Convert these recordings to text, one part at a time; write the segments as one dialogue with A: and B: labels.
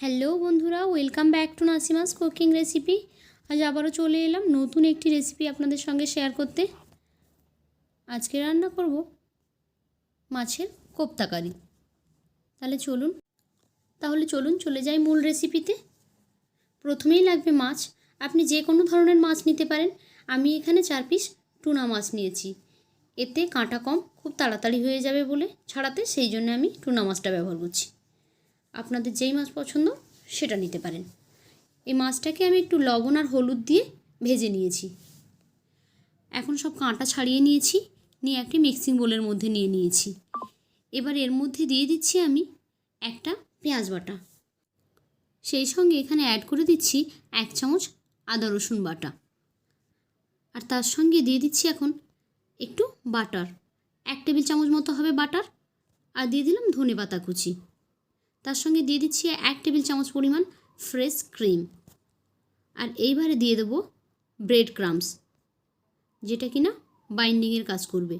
A: Hello বন্ধুরা, welcome back to Nasima's cooking recipe. আজ আবারও চলে এলাম নতুন একটি রেসিপি আপনাদের সঙ্গে শেয়ার করতে। আজকে রান্না করব মাছের কোপ্তাকারি তাহলে চলুন তাহলে চলুন চলে যাই মূল রেসিপিতে। প্রথমেই লাগবে মাছ। আপনি যে কোনো ধরনের মাছ নিতে পারেন। আমি এখানে চার পিস টুনা মাছ নিয়েছি। এতে কাঁটা কম, খুব তাড়াতাড়ি হয়ে যাবে বলে ছাড়াতে সেই জন্য আমি টুনা মাছটা ব্যবহার করছি। আপনাদের যেই মাছ পছন্দ, সেটা নিতে পারেন। এই মাছটাকে আমি একটু লবণ আর হলুদ দিয়ে ভেজে নিয়েছি। এখন সব কাঁটা ছাড়িয়ে নিয়েছি, নিয়ে একটি মিক্সিং বোলের মধ্যে নিয়ে নিয়েছি। এবার এর মধ্যে দিয়ে দিচ্ছি আমি একটা পেঁয়াজ বাটা। সেই সঙ্গে এখানে অ্যাড করে দিচ্ছি এক চামচ আদা রসুন বাটা। আর তার সঙ্গে দিয়ে দিচ্ছি এখন একটু বাটার। এক টেবিল চামচ মতো হবে বাটার। আর দিয়ে দিলাম ধনে পাতা কুচি। তার সঙ্গে দিয়ে দিচ্ছি এক টেবিল চামচ পরিমাণ ফ্রেশ ক্রিম। আর এইবারে দিয়ে দেবো ব্রেড ক্রামস, যেটা কিনা বাইন্ডিংয়ের কাজ করবে।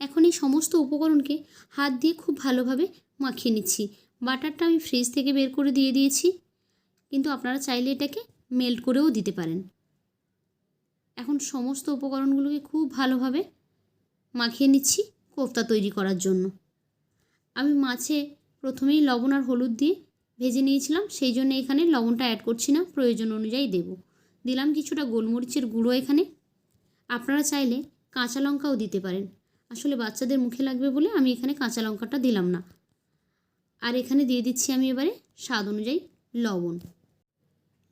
A: এখন এই সমস্ত উপকরণকে হাত দিয়ে খুব ভালোভাবে মাখিয়ে নিচ্ছি। বাটারটা আমি ফ্রিজ থেকে বের করে দিয়ে দিয়েছি, কিন্তু আপনারা চাইলে এটাকে মেল্ট করেও দিতে পারেন। এখন সমস্ত উপকরণগুলোকে খুব ভালোভাবে মাখিয়ে নিচ্ছি কোফতা তৈরি করার জন্য। আমি মাছে প্রথমেই লবণ আর হলুদ দিয়ে ভেজে নিয়েছিলাম, সেই জন্য এখানে লবণটা অ্যাড করছি না, প্রয়োজন অনুযায়ী দেব। দিলাম কিছুটা গোলমরিচের গুঁড়ো এখানে। আপনারা চাইলে কাঁচা লঙ্কাও দিতে পারেন। আসলে বাচ্চাদের মুখে লাগবে বলে আমি এখানে কাঁচা লঙ্কাটা দিলাম না। আর এখানে দিয়ে দিচ্ছি আমি এবারে স্বাদ অনুযায়ী লবণ।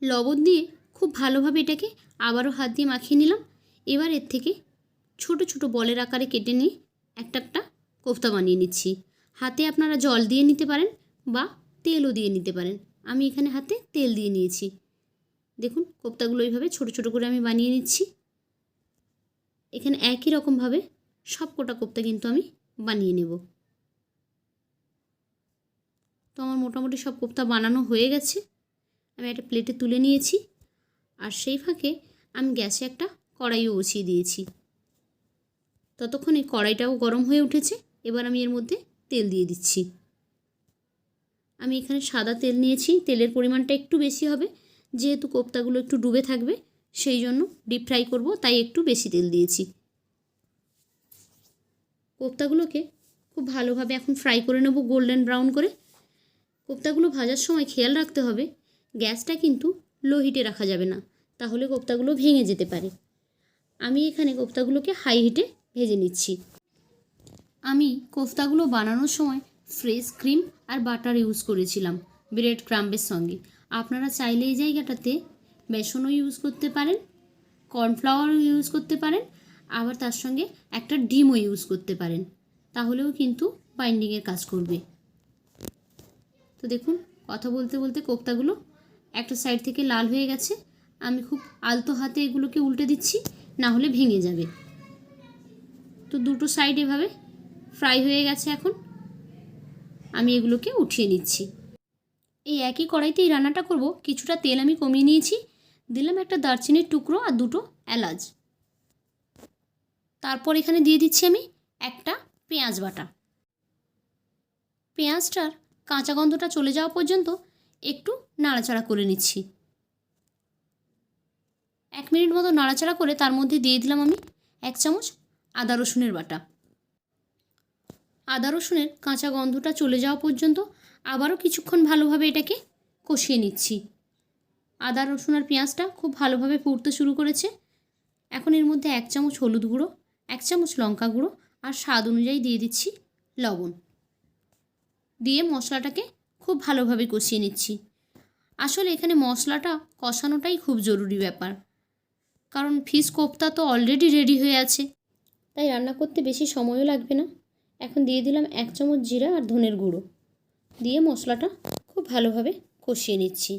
A: লবণ দিয়ে খুব ভালোভাবে এটাকে আবারও হাত দিয়ে মাখিয়ে নিলাম। এবার এর থেকে ছোট ছোট বলের আকারে কেটে নিয়ে একটা একটা কোফতা বানিয়ে নিচ্ছি। হাতে আপনারা জল দিয়ে নিতে পারেন বা তেলও দিয়ে নিতে পারেন। আমি এখানে হাতে তেল দিয়ে নিয়েছি। দেখুন, কোপ্তাগুলো এইভাবে ছোট ছোট করে আমি বানিয়ে নিচ্ছি। এখানে একই রকমভাবে সব কোটা কোপ্তা কিন্তু আমি বানিয়ে নেব। তো আমার মোটামুটি সব কোপ্তা বানানো হয়ে গেছে। আমি একটা প্লেটে তুলে নিয়েছি আর সেই ফাঁকে আমি গ্যাসে একটা কড়াইও বসিয়ে দিয়েছি। ততক্ষণে কড়াইটাও গরম হয়ে উঠেছে। এবার আমি এর মধ্যে তেল দিয়ে দিচ্ছি। আমি এখানে সাদা তেল নিয়েছি, তেলের পরিমাণটা একটু বেশি হবে। যেহেতু কোপ্তাগুলো একটু ডুবে থাকবে, সেই জন্য ডিপ ফ্রাই করব, তাই একটু বেশি তেল দিয়েছি। কোপ্তাগুলোকে খুব ভালোভাবে এখন ফ্রাই করে নেব গোল্ডেন ব্রাউন করে। কোপ্তাগুলো ভাজার সময় খেয়াল রাখতে হবে, গ্যাসটা কিন্তু লো হিটে রাখা যাবে না, তাহলে কোপ্তাগুলো ভেঙে যেতে পারে। আমি এখানে কোপ্তাগুলোকে হাই হিটে ভেজে নিচ্ছি। আমি কোফতাগুলো বানানোর সময় ফ্রেশ ক্রিম আর বাটার ইউজ করেছিলাম, ব্রেড ক্রাম্বের সঙ্গে। আপনারা চাইলে এই জায়গাটাতে বেসনও ইউজ করতে পারেন, কর্নফ্লাওয়ারও ইউজ করতে পারেন, আবার তার সঙ্গে একটা ডিমও ইউজ করতে পারেন। তাহলেও কিন্তু বাইন্ডিংয়ের কাজ করবে। তো দেখুন, কথা বলতে বলতে কোফতাগুলো একটা সাইড থেকে লাল হয়ে গেছে। আমি খুব আলতো হাতে এগুলোকে উল্টে দিচ্ছি, না হলে ভেঙে যাবে। তো দুটো সাইড এভাবে ফ্রাই হয়ে গেছে এখন। আমি এগুলোকে উঠিয়ে নিচ্ছি। এই একই কড়াইতে এই রান্নাটা করব। কিছুটা তেল আমি কমিয়ে নিয়েছি। দিলাম একটা দারচিনির টুকরো আর দুটো এলাচ। তারপর এখানে দিয়ে দিচ্ছি আমি একটা পেঁয়াজ বাটা। পেঁয়াজটার কাঁচা গন্ধটা চলে যাওয়া পর্যন্ত একটু নাড়াচাড়া করে নিচ্ছি। এক মিনিট মতো নাড়াচাড়া করে তার মধ্যে দিয়ে দিলাম আমি এক চামচ আদা রসুনের বাটা। আদা রসুনের কাঁচা গন্ধটা চলে যাওয়া পর্যন্ত আবারও কিছুক্ষণ ভালোভাবে এটাকে কষিয়ে নিচ্ছি। আদা রসুন আর পেঁয়াজটা খুব ভালোভাবে পুড়তে শুরু করেছে। এখন এর মধ্যে এক চামচ হলুদ গুঁড়ো, এক চামচ লঙ্কা গুঁড়ো আর স্বাদ অনুযায়ী দিয়ে দিচ্ছি লবণ। দিয়ে মশলাটাকে খুব ভালোভাবে কষিয়ে নিচ্ছি। আসলে এখানে মশলাটা কষানোটাই খুব জরুরি ব্যাপার। কারণ ফিশ কোপ্তা তো অলরেডি রেডি হয়ে আছে। তাই রান্না করতে বেশি সময়ও লাগবে না। এখন দিয়ে দিলাম এক চামচ জিরা আর ধনের গুঁড়ো। দিয়ে মশলাটা খুব ভালোভাবে কষিয়ে নিচ্ছি।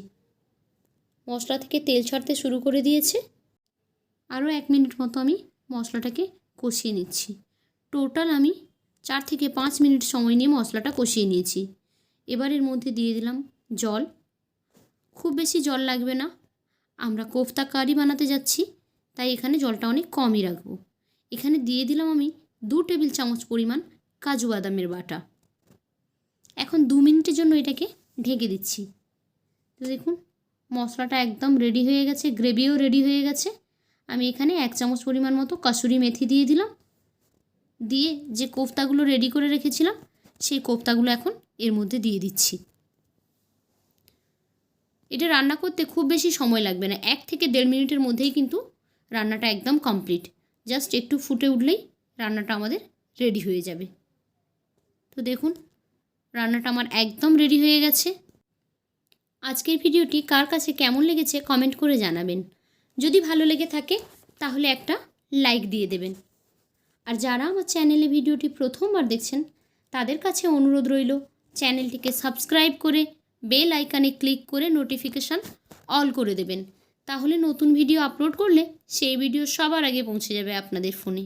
A: মশলা থেকে তেল ছাড়তে শুরু করে দিয়েছে। আরও এক মিনিট মতো আমি মশলাটাকে কষিয়ে নিচ্ছি। টোটাল আমি চার থেকে পাঁচ মিনিট সময় নিয়ে মশলাটা কষিয়ে নিয়েছি। এবার এর মধ্যে দিয়ে দিলাম জল। খুব বেশি জল লাগবে না। আমরা কোফতা কারি বানাতে যাচ্ছি, তাই এখানে জলটা অনেক কমই রাখব। এখানে দিয়ে দিলাম আমি দু টেবিল চামচ পরিমাণ কাজু বাদামের বাটা। এখন দু মিনিটের জন্য এটাকে ঢেকে দিচ্ছি। তো দেখুন, মশলাটা একদম রেডি হয়ে গেছে গ্রেভিও রেডি হয়ে গেছে। আমি এখানে এক চামচ পরিমাণ মতো কাসুরি মেথি দিয়ে দিলাম। দিয়ে যে কোফতাগুলো রেডি করে রেখেছিলাম, সেই কোফতাগুলো এখন এর মধ্যে দিয়ে দিচ্ছি। এটা রান্না করতে খুব বেশি সময় লাগবে না। এক থেকে দেড় মিনিটের মধ্যেই কিন্তু রান্নাটা একদম কমপ্লিট জাস্ট একটু ফুটে উঠলেই রান্নাটা আমাদের রেডি হয়ে যাবে। তো দেখুন, রান্নাটা আমার একদম রেডি হয়ে গেছে। আজকের ভিডিওটি কার কাছে কেমন লেগেছে কমেন্ট করে জানাবেন। যদি ভালো লেগে থাকে, তাহলে একটা লাইক দিয়ে দেবেন। আর যারা আমার চ্যানেলে ভিডিওটি প্রথমবার দেখছেন, তাদের কাছে অনুরোধ রইল চ্যানেলটিকে সাবস্ক্রাইব করে বেল আইকানে ক্লিক করে নোটিফিকেশান অল করে দেবেন। তাহলে নতুন ভিডিও আপলোড করলে সেই ভিডিও সবার আগে পৌঁছে যাবে আপনাদের ফোনে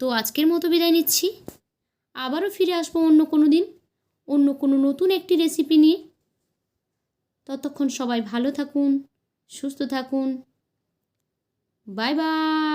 A: তো আজকের মতো বিদায় নিচ্ছি। আবারও ফিরে আসব অন্য কোনো দিন, অন্য কোনো নতুন একটি রেসিপি নিয়ে। ততক্ষণ সবাই ভালো থাকুন, সুস্থ থাকুন। Bye bye!